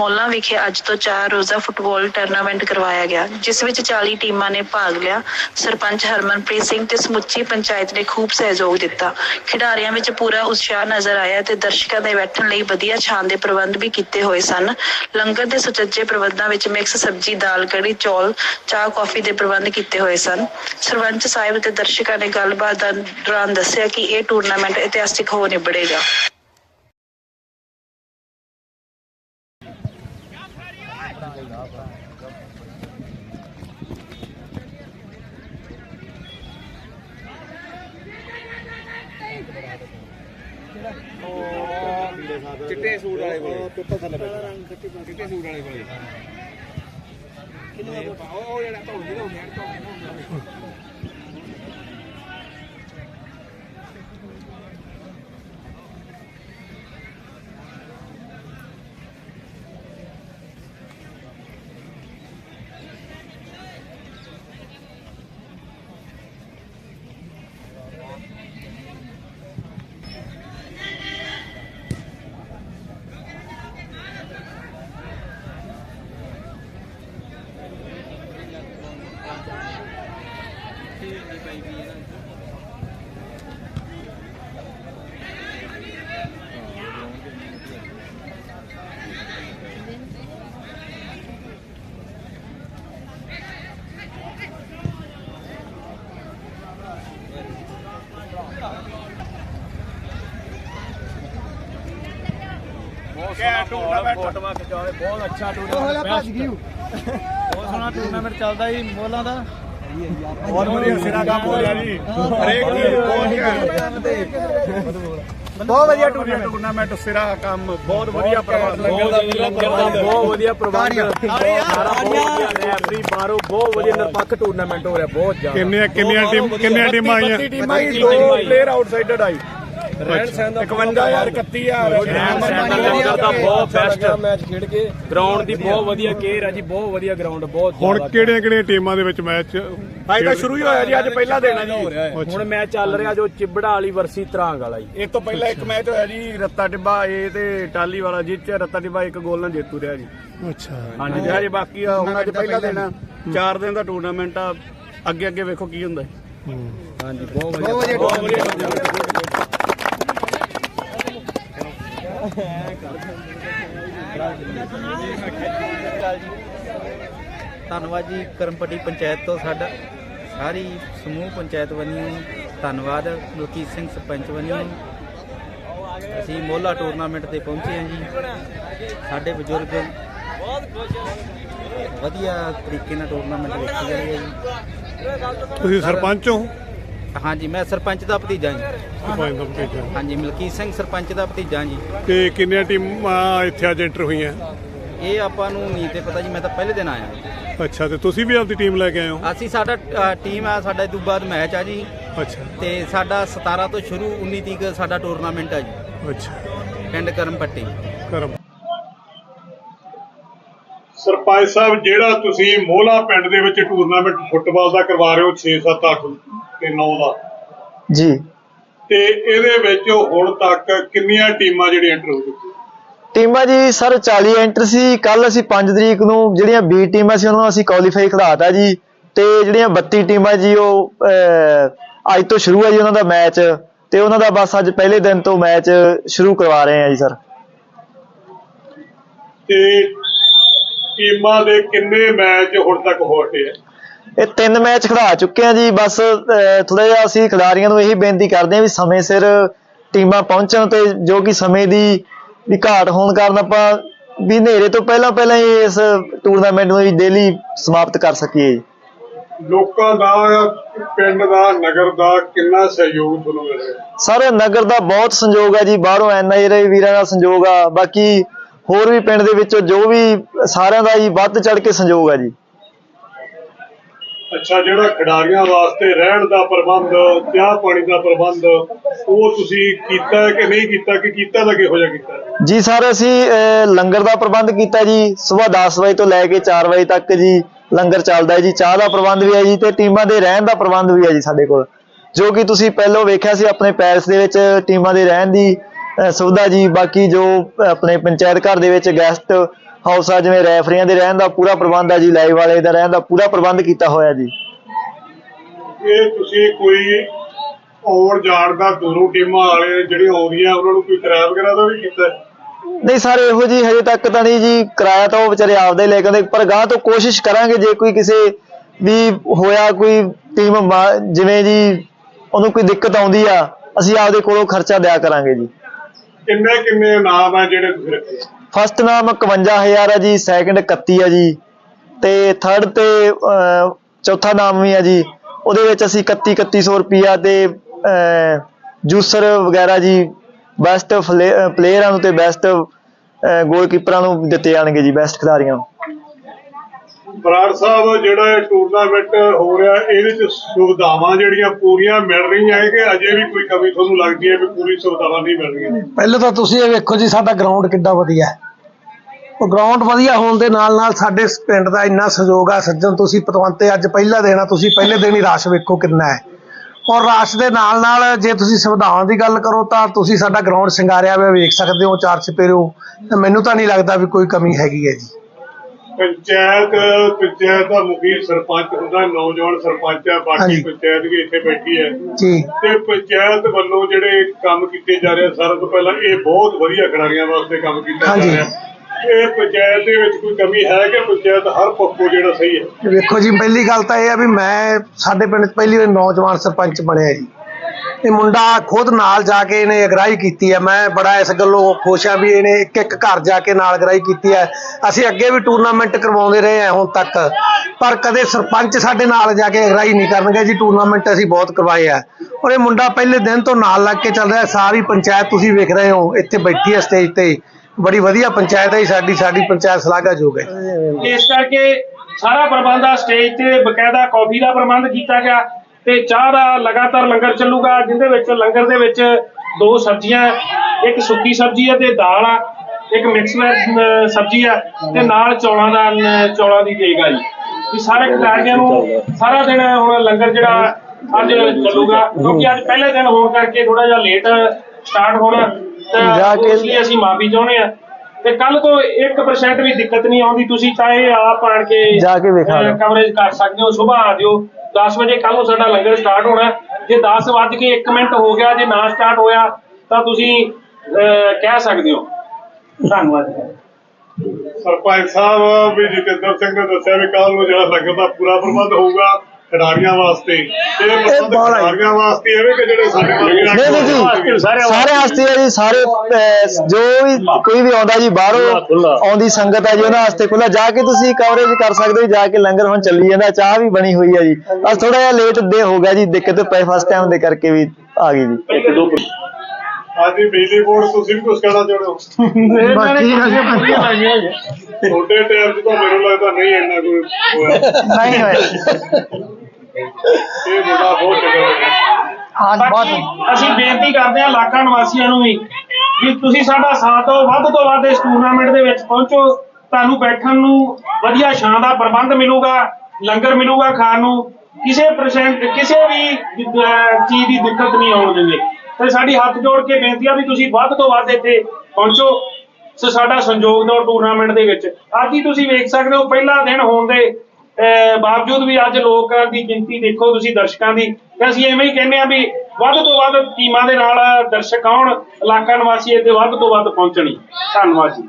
ਮੋਲਾ ਵਿਖੇ ਅੱਜ ਤੋਂ 4 ਰੋਜ਼ਾ ਫੁੱਟਬਾਲ ਟੂਰਨਾਮੈਂਟ ਕਰਵਾਇਆ ਗਿਆ, ਜਿਸ ਵਿੱਚ 40 ਟੀਮਾਂ ਨੇ ਭਾਗ ਲਿਆ। ਸਰਪੰਚ ਹਰਮਨਪ੍ਰੀਤ ਸਿੰਘ ਤੇ ਸਮੁੱਚੀ ਪੰਚਾਇਤ ਨੇ ਖੂਬ ਸਹਿਯੋਗ ਦਿੱਤਾ। ਖਿਡਾਰੀਆਂ ਵਿੱਚ ਪੂਰਾ ਉਤਸ਼ਾਹ ਨਜ਼ਰ ਆਇਆ ਤੇ ਦਰਸ਼ਕਾਂ ਦੇ ਬੈਠਣ ਲਈ ਵਧੀਆ ਛਾਂ ਦੇ ਪ੍ਰਬੰਧ ਵੀ ਕੀਤੇ ਹੋਏ ਸਨ। ਲੰਗਰ ਦੇ ਸੁਚੱਜੇ ਪ੍ਰਬੰਧਾਂ ਵਿੱਚ ਮਿਕਸ ਸਬਜ਼ੀ, ਦਾਲ, ਕੜੀ, ਚੌਲ, ਚਾਹ, ਕੌਫੀ ਦੇ ਪ੍ਰਬੰਧ ਕੀਤੇ ਹੋਏ ਸਨ। ਸਰਪੰਚ ਸਾਹਿਬ ਤੇ ਦਰਸ਼ਕਾਂ ਨੇ ਗੱਲਬਾਤ ਦਾ ਦੌਰਾਨ ਦੱਸਿਆ ਕਿ ਇਹ ਟੂਰਨਾਮੈਂਟ ਇਤਿਹਾਸਿਕ ਹੋ ਨਿਬੜੇਗਾ। ਚਿੱਟੇ ਸੂਟ ਵਾਲੇ ਕੋਲੇ। ਕੁੱਤਾ ਥੱਲੇ ਬੈਠਾ ਚਿੱਟੇ ਸੂਟ ਵਾਲੇ ਕੋਲੇ। ਕਿੰਨੇ ਉਹ ਜਿਹੜਾ ਧੌਂਦੀ ਦਾ ਹੁੰਦਾ ਧੌਂਦੀ ਦਾ ਹੁੰਦਾ ਬਹੁਤ ਸੋਹਣਾ ਟੂਰਨਾਮੈਂਟ ਫੋਟੋਆਂ ਖਿਚਾਉਣੇ ਬਹੁਤ ਅੱਛਾ ਟੂਰਨਾਮੈਂਟ ਬਹੁਤ ਸੋਹਣਾ ਟੂਰਨਾਮੈਂਟ ਚੱਲਦਾ ਜੀ ਮੋਲਾਂ ਦਾ। ਬਹੁਤ ਵਧੀਆ ਸਿਰਾ ਕੰਮ ਹੋ ਰਿਹਾ ਜੀ। ਹਰੇਕ ਚੀਜ਼ ਬਹੁਤ ਵਧੀਆ। ਟੂਰਨਾਮੈਂਟ ਟੂਰਨਾਮੈਂਟ ਸਿਰਾ ਕੰਮ ਬਹੁਤ ਵਧੀਆ ਪ੍ਰਬੰਧ ਬਹੁਤ ਵਧੀਆ ਪ੍ਰਬੰਧ। ਸਾਰਾ ਬਹੁਤ ਵਧੀਆ ਰੈਫਰੀ ਬਾਹਰੋਂ ਬਹੁਤ ਵਧੀਆ ਨਿਰਪੱਖ ਟੂਰਨਾਮੈਂਟ ਹੋ ਰਿਹਾ ਬਹੁਤ ਜ਼ਿਆਦਾ। ਕਿੰਨੀਆਂ ਕਿੰਨੀਆਂ ਟੀਮ ਕਿੰਨੀਆਂ ਟੀਮਾਂ ਆਈਆਂ? ਟੀਮਾਂ ਹੀ ਦੋ ਪਲੇਅਰ ਆਊਟਸਾਈਡਰ ਆਈ। 51000 31000 ਲੰਗਰ ਦਾ ਬਹੁਤ ਬੈਸਟ ਮੈਚ ਖੇਡ ਕੇ ਗਰਾਊਂਡ ਦੀ ਬਹੁਤ ਵਧੀਆ ਕੇਅਰ ਹੈ ਜੀ ਬਹੁਤ ਵਧੀਆ ਗਰਾਊਂਡ ਬਹੁਤ ਹੁਣ ਜ਼ਿਆਦਾ। ਕਿਹੜੀਆਂ ਕਿਹੜੀਆਂ ਟੀਮਾਂ ਦੇ ਵਿੱਚ ਮੈਚ ਅੱਜ ਤਾਂ ਸ਼ੁਰੂ ਹੀ ਹੋਇਆ ਜੀ ਅੱਜ ਪਹਿਲਾ ਦਿਨ ਹੈ ਜੀ ਹੁਣ ਮੈਚ ਚੱਲ ਰਿਹਾ ਜੋ ਚਿਬੜਾ ਵਾਲੀ ਵਰਸੀ ਤਰਾਂਗ ਵਾਲਾ ਜੀ। ਇਹ ਤੋਂ ਪਹਿਲਾਂ ਇੱਕ ਮੈਚ ਹੋਇਆ ਜੀ ਰੱਤਾ ਟਿੱਬਾ ਇਹ ਤੇ ਟਾਲੀ ਵਾਲਾ ਜਿੱਤ ਚ ਰੱਤਾ ਟਿੱਬਾ ਇੱਕ ਗੋਲ ਨਾਲ ਜੇਤੂ ਰਿਹਾ ਜੀ। ਅੱਛਾ। ਹਾਂਜੀ ਬਾਕੀ ਆ, ਹੁਣ ਅੱਜ ਪਹਿਲਾ ਦਿਨ ਆ। ਚਾਰ ਦਿਨ ਦਾ ਟੂਰਨਾਮੈਂਟ ਆ ਅੱਗੇ ਅੱਗੇ ਵੇਖੋ ਕੀ ਹੁੰਦਾ। ਹੈ। ਹਾਂਜੀ ਬਹੁਤ ਵਧੀਆ। ਬਹੁਤ ਵਧੀਆ। ਧੰਨਵਾਦ ਜੀ ਕਰਮਪੱਟੀ ਪੰਚਾਇਤ ਤੋਂ ਸਾਡਾ, ਸਾਰੀ ਸਮੂਹ ਪੰਚਾਇਤ ਵੱਲੋਂ ਧੰਨਵਾਦ ਮਲਕੀਤ ਸਿੰਘ ਸਰਪੰਚ ਵੱਲੋਂ। ਅਸੀਂ ਮੋਲਾ ਟੂਰਨਾਮੈਂਟ ਤੇ ਪਹੁੰਚੇ ਹਾਂ ਜੀ। ਸਾਡੇ ਬਜ਼ੁਰਗ ਵਧੀਆ ਤਰੀਕੇ ਨਾਲ ਟੂਰਨਾਮੈਂਟ ਵੇਖੀ ਜਾ ਰਹੀ ਹੈ ਜੀ। ਤੁਸੀਂ ਸਰਪੰਚ ਹੋ? ਹਾਂਜੀ ਮੈਂ ਸਰਪੰਚ ਦਾ ਭਤੀਜਾ ਜੀ। ਸਰਪੰਚ ਦਾ ਭਤੀਜਾ। ਹਾਂਜੀ ਮਲਕੀਤ ਸਿੰਘ ਸਰਪੰਚ ਦਾ ਭਤੀਜਾ ਜੀ। ਤੇ ਕਿੰਨੀਆਂ ਟੀਮਾਂ ਇੱਥੇ ਅੱਜ ਐਂਟਰ ਹੋਈਆਂ? ਇਹ ਆਪਾਂ ਨੂੰ ਨਹੀਂ ਤੇ ਪਤਾ ਜੀ ਮੈਂ ਤਾਂ ਪਹਿਲੇ ਦਿਨ ਆਇਆ। ਅੱਛਾ ਤੇ ਤੁਸੀਂ ਵੀ ਆਪਦੀ ਟੀਮ ਲੈ ਕੇ ਆਏ ਹੋ? ਅਸੀਂ ਸਾਡਾ ਅ, ਟੀਮ ਆ ਸਾਡਾ ਤੋਂ ਬਾਅਦ ਮੈਚ ਆ ਜੀ। ਅੱਛਾ। ਤੇ ਸਾਡਾ 17 ਤੋਂ ਸ਼ੁਰੂ 19 ਤੀਕ ਸਾਡਾ ਟੂਰਨਾਮੈਂਟ ਆ ਜੀ। ਅੱਛਾ। ਪਿੰਡ ਕਰਮਪੱਟੀ। ਕਰਮ ਸਰਪੰਚ ਸਾਹਿਬ ਜਿਹੜਾ ਤੁਸੀਂ ਮੋਹਲਾ ਪਿੰਡ ਦੇ ਵਿੱਚ ਟੂਰਨਾਮੈਂਟ ਫੁੱਟਬਾਲ ਦਾ ਕਰਵਾ ਰਹੇ ਹੋ 6 7 8 ਤੇ 9 ਦਾ। ਜੀ। ਤੇ ਇਹਦੇ ਵਿੱਚ ਹੁਣ ਤੱਕ ਕਿੰਨੀਆਂ ਟੀਮਾਂ ਜਿਹੜੀਆਂ ਐਂਟਰ ਹੋ ਚੁੱਕੀਆਂ? ਟੀਮਾਂ ਜੀ ਸਰ 40 ਐਂਟਰ ਸੀ। ਕੱਲ ਅਸੀਂ 5 ਤਰੀਕ ਨੂੰ ਜਿਹੜੀਆਂ ਬੀ ਟੀਮਾਂ ਸੀ ਉਹਨਾਂ ਨੂੰ ਅਸੀਂ ਕੁਆਲੀਫਾਈ ਖਿਡਾਤਾ ਜੀ। ਤੇ ਜਿਹੜੀਆਂ 32 ਟੀਮਾਂ ਜੀ ਉਹ ਅੱਜ ਤੋਂ ਸ਼ੁਰੂ ਹੈ ਜੀ ਉਹਨਾਂ ਦਾ ਮੈਚ। ਤੇ ਉਹਨਾਂ ਦਾ ਬਸ ਅੱਜ ਪਹਿਲੇ ਦਿਨ ਤੋਂ ਮੈਚ ਸ਼ੁਰੂ ਕਰਵਾ ਰਹੇ ਹਾਂ ਜੀ ਸਰ। ਤੇ ਟੀਮਾਂ ਦੇ ਕਿੰਨੇ ਮੈਚ ਹੁਣ ਤੱਕ ਹੋ ਹਟੇ ਆ? ਇਹ ਤਿੰਨ ਮੈਚ ਖਿਡਾ ਚੁੱਕੇ ਆ ਜੀ ਬਸ ਥੋੜਾ ਜਿਹਾ ਅਸੀਂ ਖਿਡਾਰੀਆਂ ਨੂੰ ਇਹੀ ਬੇਨਤੀ ਕਰਦੇ ਹਾਂ ਵੀ ਸਮੇਂ ਸਿਰ ਟੀਮਾਂ ਪਹੁੰਚਣ ਤੇ ਜੋ ਕਿ ਸਮੇਂ ਦੀ ਵੀ ਘਾਟ ਹੋਣ ਕਾਰਨ ਆਪਾਂ ਵੀ ਹਨੇਰੇ ਤੋਂ ਪਹਿਲਾਂ ਪਹਿਲਾਂ ਹੀ ਇਸ ਟੂਰਨਾਮੈਂਟ ਨੂੰ ਵੀ ਡੇਲੀ ਸਮਾਪਤ ਕਰ ਸਕੀਏ ਲੋਕਾਂ ਦਾ ਪਿੰਡ ਦਾ ਨਗਰ ਦਾ ਕਿੰਨਾ ਸਹਿਯੋਗ ਤੁਹਾਨੂੰ ਮਿਲ ਰਿਹਾ? ਸਾਰੇ ਨਗਰ ਦਾ ਬਹੁਤ ਸੰਯੋਗ ਹੈ ਜੀ ਬਾਹਰੋਂ ਐਨਆਈਆਰ ਵੀਰਾਂ ਦਾ ਸੰਯੋਗ ਆ ਬਾਕੀ ਹੋਰ ਵੀ ਪਿੰਡ ਦੇ ਵਿੱਚੋਂ ਜੋ ਵੀ ਸਾਰਿਆਂ ਦਾ ਜੀ ਵੱਧ ਚੜ ਕੇ ਸੰਯੋਗ ਹੈ ਜੀ। ਅੱਛਾ ਜਿਹੜਾ ਖਿਡਾਰੀਆਂ ਵਾਸਤੇ ਰਹਿਣ ਦਾ ਪ੍ਰਬੰਧ ਚਾਹ ਪਾਣੀ ਦਾ ਪ੍ਰਬੰਧ ਉਹ ਤੁਸੀਂ ਕੀਤਾ ਹੈ ਕਿ ਨਹੀਂ ਕੀਤਾ? ਕਿ ਕੀਤਾ ਤਾਂ ਕਿਹੋ ਜਿਹਾ ਕੀਤਾ ਹੈ? ਜੀ ਸਰ ਅਸੀਂ ਲੰਗਰ ਦਾ ਪ੍ਰਬੰਧ ਕੀਤਾ ਜੀ। ਸਵੇਰ 10 ਵਜੇ ਤੋਂ ਲੈ ਕੇ 4 ਵਜੇ ਤੱਕ ਜੀ ਲੰਗਰ ਚੱਲਦਾ ਹੈ ਜੀ। ਚਾਹ ਦਾ ਪ੍ਰਬੰਧ ਵੀ ਹੈ ਜੀ ਤੇ ਟੀਮਾਂ ਦੇ ਰਹਿਣ ਦਾ ਪ੍ਰਬੰਧ ਵੀ ਹੈ ਜੀ ਸਾਡੇ ਕੋਲ। ਜੋ ਕਿ ਤੁਸੀਂ ਪਹਿਲਾਂ ਵੇਖਿਆ ਸੀ ਆਪਣੇ ਪੈਲਸ ਦੇ ਵਿੱਚ ਟੀਮਾਂ ਦੇ ਰਹਿਣ ਦੀ ਸੁਵਿਧਾ ਜੀ ਬਾਕੀ ਜੋ ਆਪਣੇ ਪੰਚਾਇਤ ਘਰ ਦੇ ਵਿੱਚ ਗੈਸਟ ਹੌਸਲਾ ਜਿਵੇਂ ਰੈਫਰੀਆਂ ਦੇ ਰਹਿਣ ਦਾ ਪੂਰਾ ਪ੍ਰਬੰਧ ਆ ਜੀ ਲਾਈਵ ਵਾਲੇ ਦਾ ਰਹਿਣ ਦਾ ਪੂਰਾ ਪ੍ਰਬੰਧ ਕੀਤਾ ਹੋਇਆ ਜੀ ਇਹ ਤੁਸੀਂ ਕੋਈ ਆਉਣ ਜਾਣ ਦਾ ਦੂਰੋਂ ਟੀਮਾਂ ਵਾਲੇ ਜਿਹੜੀਆਂ ਆਉਂਦੀਆਂ ਉਹਨਾਂ ਨੂੰ ਕੋਈ ਕਿਰਾਇਆ ਵਗੈਰਾ ਦਾ ਵੀ ਕੀਤਾ? ਨਹੀਂ ਸਰ ਇਹੋ ਜੀ ਹਜੇ ਤੱਕ ਤਾਂ ਨਹੀਂ ਜੀ ਕਿਰਾਇਆ ਤਾਂ ਉਹ ਵਿਚਾਰੇ ਆਪਦਾ ਲੈ ਕੇ ਪਰ ਗਾਂ ਤੋਂ ਕੋਸ਼ਿਸ਼ ਕਰਾਂਗੇ ਜੇ ਕੋਈ ਕਿਸੇ ਵੀ ਹੋਇਆ ਕੋਈ ਟੀਮ ਜਿਵੇਂ ਜੀ ਉਹਨੂੰ ਕੋਈ ਦਿੱਕਤ ਆਉਂਦੀ ਆ ਅਸੀਂ ਆਪਦੇ ਕੋਲੋਂ ਖਰਚਾ ਦਿਆ ਕਰਾਂਗੇ ਜੀ ਕਿੰਨੇ ਕਿੰਨੇ ਨਾਮ ਹੈ ਜਿਹੜੇ ਤੁਸੀਂ ਰੱਖੇ ਫਸਟ ਨਾਮ 51000 ਹੈ ਜੀ ਸੈਕੰਡ 31 ਆ ਜੀ ਤੇ ਥਰਡ ਤੇ ਚੌਥਾ ਨਾਮ ਵੀ ਆ ਜੀ। ਉਹਦੇ ਵਿੱਚ ਅਸੀਂ 31 3100 ਰੁਪਿਆ ਤੇ ਅਹ, ਜੂਸਰ ਵਗੈਰਾ ਜੀ ਬੈਸਟ ਪਲੇਅਰਾਂ ਨੂੰ ਤੇ ਬੈਸਟ ਗੋਲਕੀਪਰਾਂ ਨੂੰ ਦਿੱਤੇ ਜਾਣਗੇ ਜੀ ਬੈਸਟ ਖਿਡਾਰੀਆਂ ਨੂੰ। ਬਰਾੜ ਸਾਹਿਬ, ਜਿਹੜਾ ਇਹ ਟੂਰਨਾਮੈਂਟ ਹੋ ਰਿਹਾ, ਇਹਦੇ ਚ ਸੁਵਿਧਾਵਾਂ ਜਿਹੜੀਆਂ ਪੂਰੀਆਂ ਮਿਲ ਰਹੀਆਂ ਹੈ ਕਿ ਅਜੇ ਵੀ ਕੋਈ ਕਮੀ ਤੁਹਾਨੂੰ ਲੱਗਦੀ ਹੈ ਵੀ ਪੂਰੀ ਸੁਵਿਧਾਵਾਂ ਨਹੀਂ ਮਿਲ ਰਹੀਆਂ? ਪਹਿਲਾਂ ਤਾਂ ਤੁਸੀਂ ਇਹ ਵੇਖੋ ਜੀ, ਸਾਡਾ ਗਰਾਊਂਡ ਕਿੱਡਾ ਵਧੀਆ ਹੈ। ਉਹ ਗਰਾਊਂਡ ਵਧੀਆ ਹੋਣ ਦੇ ਨਾਲ ਨਾਲ ਸਾਡੇ ਪਿੰਡ ਦਾ ਇੰਨਾ ਸਹਿਯੋਗ ਆ, ਸੱਜਣ ਤੁਸੀਂ ਪਤਵੰਤੇ, ਅੱਜ ਪਹਿਲਾ ਦਿਨ ਤੁਸੀਂ ਪਹਿਲੇ ਦਿਨ ਹੀ ਰਸ਼ ਵੇਖੋ ਕਿੰਨਾ ਹੈ। ਔਰ ਰਸ਼ ਦੇ ਨਾਲ ਨਾਲ ਜੇ ਤੁਸੀਂ ਸੁਵਿਧਾਵਾਂ ਦੀ ਗੱਲ ਕਰੋ ਤਾਂ ਤੁਸੀਂ ਸਾਡਾ ਗਰਾਊਂਡ ਸ਼ਿੰਗਾਰਿਆ ਹੋਇਆ ਵੇਖ ਸਕਦੇ ਹੋ, ਚਾਰ ਚਪੇਰੋ ਤੇ ਮੈਨੂੰ ਤਾਂ ਨਹੀਂ ਲੱਗਦਾ ਵੀ ਕੋਈ ਕਮੀ ਹੈਗੀ ਹੈ ਜੀ। ਪੰਚਾਇਤ ਪੰਚਾਇਤ ਦਾ ਮੁਖੀ ਸਰਪੰਚ ਹੁੰਦਾ ਨੌਜਵਾਨ ਸਰਪੰਚ ਆ ਬਾਕੀ ਹਾਂਜੀ। ਪੰਚਾਇਤ ਵੀ ਇੱਥੇ ਬੈਠੀ ਹੈ। ਜੀ। ਤੇ ਪੰਚਾਇਤ ਵੱਲੋਂ ਜਿਹੜੇ ਕੰਮ ਕੀਤੇ ਜਾ ਰਹੇ ਆ, ਸਾਰਿਆਂ ਤੋਂ ਪਹਿਲਾਂ ਇਹ ਬਹੁਤ ਵਧੀਆ ਖਿਡਾਰੀਆਂ ਵਾਸਤੇ ਕੰਮ ਕੀਤਾ ਜਾ ਹਾਂਜੀ। ਰਿਹਾ। ਇਹ ਪੰਚਾਇਤ ਦੇ ਵਿੱਚ ਕੋਈ ਕਮੀ ਹੈ ਕਿ ਪੰਚਾਇਤ ਹਰ ਪੱਖੋਂ ਜਿਹੜਾ ਸਹੀ ਹੈ? ਵੇਖੋ ਜੀ ਪਹਿਲੀ ਗੱਲ ਤਾਂ ਇਹ ਆ ਵੀ ਮੈਂ ਸਾਡੇ ਪਿੰਡ 'ਚ ਪਹਿਲੀ ਵਾਰ ਨੌਜਵਾਨ ਸਰਪੰਚ ਬਣਿਆ ਜੀ। ਇਹ ਮੁੰਡਾ ਖੁਦ ਨਾਲ ਜਾ ਕੇ ਇਹਨੇ ਅਗਰਾਈ ਕੀਤੀ ਹੈ। ਮੈਂ ਬੜਾ ਇਸ ਗੱਲੋਂ ਖੁਸ਼ ਆ ਵੀ ਇਹਨੇ ਇੱਕ ਇੱਕ ਘਰ ਜਾ ਕੇ ਨਾਲ ਅਗਰਾਈ ਕੀਤੀ ਹੈ। ਅਸੀਂ ਅੱਗੇ ਵੀ ਟੂਰਨਾਮੈਂਟ ਕਰਵਾਉਂਦੇ ਰਹੇ ਹਾਂ ਹੁਣ ਤੱਕ। ਪਰ ਕਦੇ ਸਰਪੰਚ ਸਾਡੇ ਨਾਲ ਜਾ ਕੇ ਅਗਰਾਈ ਨਹੀਂ ਕਰਨਗੇ ਜੀ। ਟੂਰਨਾਮੈਂਟ ਅਸੀਂ ਬਹੁਤ ਕਰਵਾਏ ਆ। ਔਰ ਇਹ ਮੁੰਡਾ ਪਹਿਲੇ ਦਿਨ ਤੋਂ ਨਾਲ ਲੱਗ ਕੇ ਚੱਲ ਰਿਹਾ। ਸਾਰੀ ਪੰਚਾਇਤ ਤੁਸੀਂ ਵੇਖ ਰਹੇ ਹੋ, ਇੱਥੇ ਬੈਠੀ ਹੈ ਸਟੇਜ ਤੇ। ਬੜੀ ਵਧੀਆ ਪੰਚਾਇਤ ਹੈ ਜੀ। ਸਾਡੀ ਸਾਡੀ ਪੰਚਾਇਤ ਸ਼ਲਾਘਾਯੋਗ ਹੈ। ਇਸ ਕਰਕੇ ਸਾਰਾ ਪ੍ਰਬੰਧ ਆ ਸਟੇਜ ਤੇ ਬਕਾਇਦਾ ਕਾਫੀ ਦਾ ਪ੍ਰਬੰਧ ਕੀਤਾ ਗਿਆ। ਤੇ ਚਾਹ ਦਾ ਲਗਾਤਾਰ ਲੰਗਰ ਚੱਲੂਗਾ ਜਿਹਦੇ ਵਿੱਚ ਲੰਗਰ ਦੇ ਵਿੱਚ ਦੋ ਸਬਜ਼ੀਆਂ ਇੱਕ ਸੁੱਕੀ ਸਬਜ਼ੀ ਹੈ ਤੇ ਦਾਲ ਆ ਇੱਕ ਮਿਕਸ ਵੈਜ ਸਬਜ਼ੀ ਆ ਤੇ ਨਾਲ ਚੌਲਾਂ ਦਾ ਚੌਲਾਂ ਦੀ ਦੇਗ ਆ ਜੀ। ਵੀ ਸਾਰੇ ਖਿਡਾਰੀਆਂ ਨੂੰ ਸਾਰਾ ਦਿਨ ਹੁਣ ਲੰਗਰ ਜਿਹੜਾ ਅੱਜ ਚੱਲੂਗਾ ਕਿਉਂਕਿ ਅੱਜ ਪਹਿਲੇ ਦਿਨ ਹੋਣ ਕਰਕੇ ਥੋੜਾ ਜਿਹਾ ਲੇਟ ਸਟਾਰਟ ਹੋਣਾ ਤੇ ਉਸ ਲਈ ਅਸੀਂ ਮਾਫੀ ਚਾਹੁੰਦੇ ਆ ਤੇ ਕੱਲ ਤੋਂ 1% ਵੀ ਦਿੱਕਤ ਨਹੀਂ ਆਉਂਦੀ ਤੁਸੀਂ ਚਾਹੇ ਆਪ ਆਣ ਕੇ ਜਾ ਕੇ ਵੇਖਾ ਲਓ। ਕਵਰੇਜ ਕਰ ਸਕਦੇ ਹੋ ਸਵੇਰ ਆ ਜਿਓ 10 ਵਜੇ ਕੱਲ ਨੂੰ ਸਾਡਾ ਲੰਗਰ ਸਟਾਰਟ ਹੋਣਾ। ਜੇ 10 ਵੱਜ ਕੇ 1 ਮਿੰਟ ਹੋ ਗਿਆ ਜੇ ਨਾ ਸਟਾਰਟ ਹੋਇਆ ਤਾਂ ਤੁਸੀਂ ਕਹਿ ਸਕਦੇ ਹੋ ਧੰਨਵਾਦ ਸਰਪੰਚ ਸਾਹਿਬ ਵੀ ਜਤਿੰਦਰ ਸਿੰਘ ਨੇ ਦੱਸਿਆ ਵੀ ਕੱਲ ਨੂੰ ਜਿਹੜਾ ਲੰਗਰ ਦਾ ਪੂਰਾ ਪ੍ਰਬੰਧ ਹੋਊਗਾ ਖਿਡਾਰੀਆਂ ਵਾਸਤੇ। ਇਹ। ਖਿਡਾਰੀਆਂ ਵਾਸਤੇ ਐਵੇਂ ਕਿ ਜਿਹੜੇ ਸਾਡੇ ਨਹੀਂ ਨਹੀਂ ਜੀ ਸਾਰੇ ਵਾਸਤੇ ਹੈ ਜੀ ਸਾਰੇ ਅਹ, ਜੋ ਵੀ ਕੋਈ ਵੀ ਆਉਂਦਾ ਜੀ ਬਾਹਰੋਂ ਆਉਂਦੀ ਸੰਗਤ ਹੈ ਜੀ ਉਹਨਾਂ ਵਾਸਤੇ ਖੁੱਲਾ ਜਾ ਕੇ ਤੁਸੀਂ ਕਵਰੇਜ ਕਰ ਸਕਦੇ ਹੋ ਜਾ ਕੇ ਲੰਗਰ ਹੁਣ ਚੱਲੀ ਜਾਂਦਾ ਚਾਹ ਵੀ ਬਣੀ ਹੋਈ ਹੈ ਜੀ। ਬਸ ਥੋੜਾ ਜਿਹਾ ਲੇਟ ਦੇ ਹੋ ਗਿਆ ਜੀ ਦਿੱਕਤ ਪੈ ਫਸਟ ਟਾਈਮ ਦੇ ਕਰਕੇ ਵੀ ਆ ਗਈ ਜੀ। ਅੱਜ ਹੀ ਬਿਜਲੀ ਬੋਰਡ ਤੁਸੀਂ ਵੀ ਕੁਝ ਕਹਿਣਾ ਚਾਹੁੰਦੇ ਹੋ ਬਾਕੀ ਛੋਟੇ ਟਾਈਮ 'ਚ ਤਾਂ ਮੈਨੂੰ ਲੱਗਦਾ ਨਹੀਂ ਇੰਨਾ ਕੋਈ ਹੋਇਆ। ਨਹੀਂ ਹੋਇਆ ਇਹ ਮੁੰਡਾ ਬਹੁਤ ਚੰਗਾ ਹੋਇਆ ਬਾਕੀ ਅਸੀਂ ਬੇਨਤੀ ਕਰਦੇ ਹਾਂ ਇਲਾਕਾ ਨਿਵਾਸੀਆਂ ਨੂੰ ਵੀ ਵੀ ਤੁਸੀਂ ਸਾਡਾ ਸਾਥ ਦਿਓ ਵੱਧ ਤੋਂ ਵੱਧ ਇਸ ਟੂਰਨਾਮੈਂਟ ਦੇ ਵਿੱਚ ਪਹੁੰਚੋ। ਤੁਹਾਨੂੰ ਬੈਠਣ ਨੂੰ ਵਧੀਆ ਛਾਂ ਦਾ ਪ੍ਰਬੰਧ ਮਿਲੂਗਾ ਲੰਗਰ ਮਿਲੂਗਾ ਖਾਣ ਨੂੰ। ਕਿਸੇ ਪਰਸੈਂਟ ਕਿਸੇ ਵੀ ਅਹ, ਚੀਜ਼ ਦੀ ਦਿੱਕਤ ਨਹੀਂ ਆਉਣ ਦਿੰਦੇ। ਤੇ ਸਾਡੀ ਹੱਥ ਜੋੜ ਕੇ ਬੇਨਤੀ ਆ ਵੀ ਤੁਸੀਂ ਵੱਧ ਤੋਂ ਵੱਧ ਇੱਥੇ ਪਹੁੰਚੋ। ਸੋ ਸਾਡਾ ਸੰਯੋਗ ਦਿਓ ਟੂਰਨਾਮੈਂਟ ਦੇ ਵਿੱਚ। ਅੱਜ ਹੀ ਤੁਸੀਂ ਵੇਖ ਸਕਦੇ ਹੋ ਪਹਿਲਾ ਦਿਨ ਹੋਣ ਦੇ ਬਾਵਜੂਦ ਵੀ ਅੱਜ ਲੋਕਾਂ ਦੀ ਗਿਣਤੀ ਦੇਖੋ ਤੁਸੀਂ ਦਰਸ਼ਕਾਂ ਦੀ ਅਸੀਂ ਐਵੇਂ ਹੀ ਕਹਿੰਦੇ ਆ ਵੀ ਵੱਧ ਤੋਂ ਵੱਧ ਟੀਮਾਂ ਦੇ ਨਾਲ ਦਰਸ਼ਕ ਆਉਣ, ਇਲਾਕਾ ਨਿਵਾਸੀ ਇੱਥੇ ਵੱਧ ਤੋਂ ਵੱਧ ਪਹੁੰਚਣੀ। ਧੰਨਵਾਦ ਜੀ।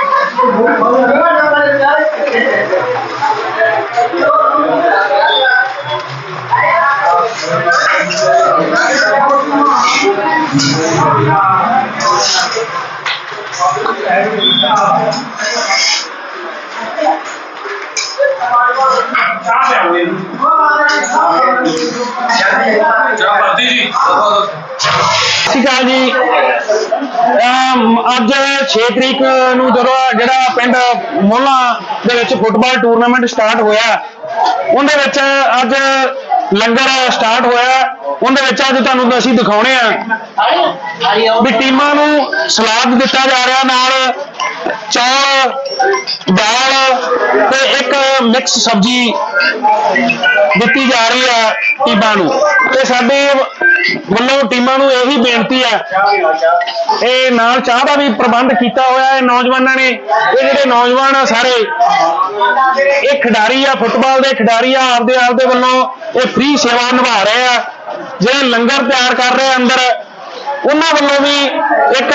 ਸਤਿ ਸ਼੍ਰੀ ਅਕਾਲ ਜੀ। ਅੱਜ 6 ਤਰੀਕ ਨੂੰ ਜਦੋਂ ਜਿਹੜਾ ਪਿੰਡ ਮੋਲਾ ਦੇ ਵਿੱਚ ਫੁੱਟਬਾਲ ਟੂਰਨਾਮੈਂਟ ਸਟਾਰਟ ਹੋਇਆ, ਉਹਦੇ ਵਿੱਚ ਅੱਜ ਲੰਗਰ ਸਟਾਰਟ ਹੋਇਆ। ਉਹਦੇ ਵਿੱਚ ਅੱਜ ਤੁਹਾਨੂੰ ਅਸੀਂ ਦਿਖਾਉਣੇ ਆ ਵੀ ਟੀਮਾਂ ਨੂੰ ਸਲਾਦ ਦਿੱਤਾ ਜਾ ਰਿਹਾ ਨਾਲ ਚੌਲ, ਦਾਲ ਤੇ ਮਿਕਸ ਸਬਜ਼ੀ ਦਿੱਤੀ ਜਾ ਰਹੀ ਆ ਟੀਮਾਂ ਨੂੰ, ਤੇ ਸਾਡੇ ਵੱਲੋਂ ਟੀਮਾਂ ਨੂੰ ਇਹੀ ਬੇਨਤੀ ਹੈ, ਇਹ ਨਾਲ ਚਾਹ ਦਾ ਵੀ ਪ੍ਰਬੰਧ ਕੀਤਾ ਹੋਇਆ ਹੈ ਨੌਜਵਾਨਾਂ ਨੇ, ਇਹ ਜਿਹੜੇ ਨੌਜਵਾਨ ਆ ਸਾਰੇ, ਇਹ ਖਿਡਾਰੀ ਆ, ਫੁੱਟਬਾਲ ਦੇ ਖਿਡਾਰੀ ਆ, ਆਪਦੇ ਆਪਦੇ ਵੱਲੋਂ ਇਹ ਫ੍ਰੀ ਸੇਵਾ ਨਿਭਾ ਰਹੇ ਆ, ਜਿਹੜੇ ਲੰਗਰ ਤਿਆਰ ਕਰ ਰਹੇ ਆ ਅੰਦਰ, ਉਹਨਾਂ ਵੱਲੋਂ ਵੀ ਇੱਕ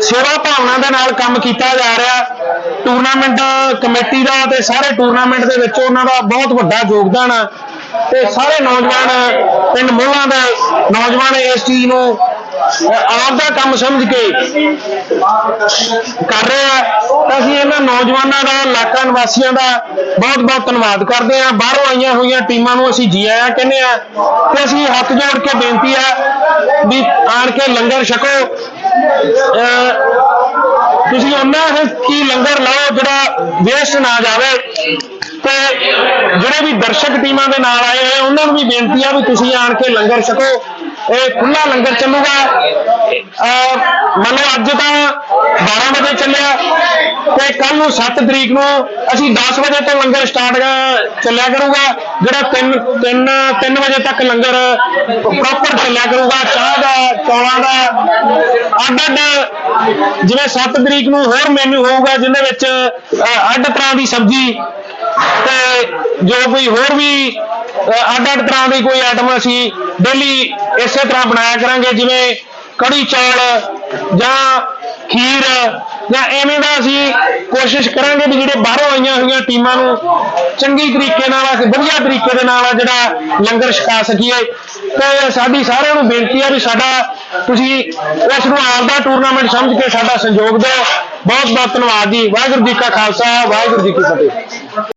ਸੇਵਾ ਭਾਵਨਾ ਦੇ ਨਾਲ ਕੰਮ ਕੀਤਾ ਜਾ ਰਿਹਾ। ਟੂਰਨਾਮੈਂਟ ਕਮੇਟੀ ਦਾ ਤੇ ਸਾਰੇ ਟੂਰਨਾਮੈਂਟ ਦੇ ਵਿੱਚ ਉਹਨਾਂ ਦਾ ਬਹੁਤ ਵੱਡਾ ਯੋਗਦਾਨ ਆ। ਤੇ ਸਾਰੇ ਨੌਜਵਾਨ, ਪਿੰਡ ਮੋਹਲਾਂ ਦੇ ਨੌਜਵਾਨ ਇਸ ਚੀਜ਼ ਨੂੰ ਆਪ ਦਾ ਕੰਮ ਸਮਝ ਕੇ ਕਰ ਰਹੇ ਆ। ਤਾਂ ਅਸੀਂ ਇਹਨਾਂ ਨੌਜਵਾਨਾਂ ਦਾ, ਇਲਾਕਾ ਨਿਵਾਸੀਆਂ ਦਾ ਬਹੁਤ ਬਹੁਤ ਧੰਨਵਾਦ ਕਰਦੇ ਆ। ਬਾਹਰੋਂ ਆਈਆਂ ਹੋਈਆਂ ਟੀਮਾਂ ਨੂੰ ਅਸੀਂ ਜੀ ਆਇਆਂ ਕਹਿੰਦੇ ਆ ਤੇ ਅਸੀਂ ਹੱਥ ਜੋੜ ਕੇ ਬੇਨਤੀ ਆ ਵੀ ਆਣ ਕੇ ਲੰਗਰ ਛਕੋ। ਤੁਸੀਂ ਉਹਨਾਂ ਕੀ ਲੰਗਰ ਲਾਓ, ਜਿਹੜਾ ਵੇਸਟ ਨਾ ਜਾਵੇ। ਤੇ ਜਿਹੜੇ ਵੀ ਦਰਸ਼ਕ ਟੀਮਾਂ ਦੇ ਨਾਲ ਆਏ ਹੋਏ, ਉਹਨਾਂ ਨੂੰ ਵੀ ਬੇਨਤੀ ਆ ਵੀ ਤੁਸੀਂ ਆਣ ਕੇ ਲੰਗਰ ਛਕੋ। ਇਹ ਖੁੱਲਾ ਲੰਗਰ ਚੱਲੂਗਾ। ਅਹ, ਮੰਨ ਲਓ ਅੱਜ ਤਾਂ 12 ਵਜੇ ਚੱਲਿਆ। ਤੇ ਕੱਲ ਨੂੰ 7 ਤਰੀਕ ਨੂੰ ਅਸੀਂ 10 ਵਜੇ ਤੋਂ ਲੰਗਰ ਸਟਾਰਟ ਚੱਲਿਆ ਕਰੂਗਾ, ਜਿਹੜਾ 3 3 3 ਵਜੇ ਤੱਕ ਲੰਗਰ ਪ੍ਰੋਪਰ ਚੱਲਿਆ ਕਰੂਗਾ, ਚਾਹ ਦਾ, ਚੌਲਾਂ ਦਾ ਅੱਡ ਅੱਡ ਜਿਵੇਂ 7 ਤਰੀਕ ਨੂੰ ਹੋਰ ਮੈਨੂ ਹੋਊਗਾ, ਜਿਹਦੇ ਵਿੱਚ ਅੱਡ ਤਰ੍ਹਾਂ ਦੀ ਸਬਜ਼ੀ ਤੇ ਜੋ ਕੋਈ ਹੋਰ ਵੀ ਅੱਡ ਅੱਡ ਤਰ੍ਹਾਂ ਦੀ ਕੋਈ ਆਈਟਮ ਅਸੀਂ ਡੇਲੀ ਇਸੇ ਤਰ੍ਹਾਂ ਬਣਾਇਆ ਕਰਾਂਗੇ, ਜਿਵੇਂ ਕੜੀ ਚੌਲ ਜਾਂ ਖੀਰ ਜਾਂ ਐਵੇਂ ਦਾ ਅਸੀਂ ਕੋਸ਼ਿਸ਼ ਕਰਾਂਗੇ ਵੀ ਜਿਹੜੇ ਬਾਹਰੋਂ ਆਈਆਂ ਹੋਈਆਂ ਟੀਮਾਂ ਨੂੰ ਚੰਗੀ ਤਰੀਕੇ ਨਾਲ ਅਸੀਂ ਵਧੀਆ ਤਰੀਕੇ ਦੇ ਨਾਲ ਜਿਹੜਾ ਲੰਗਰ ਛਕਾ ਸਕੀਏ। ਤੇ ਸਾਡੀ ਸਾਰਿਆਂ ਨੂੰ ਬੇਨਤੀ ਹੈ ਵੀ ਸਾਡਾ ਤੁਸੀਂ ਇਸ ਨੂੰ ਆਪਦਾ ਟੂਰਨਾਮੈਂਟ ਸਮਝ ਕੇ ਸਾਡਾ ਸਹਿਯੋਗ ਦਿਓ। ਬਹੁਤ ਬਹੁਤ ਧੰਨਵਾਦ ਜੀ। ਵਾਹਿਗੁਰੂ ਜੀ ਕਾ ਖਾਲਸਾ, ਵਾਹਿਗੁਰੂ ਜੀ ਕੀ ਫਤਿਹ।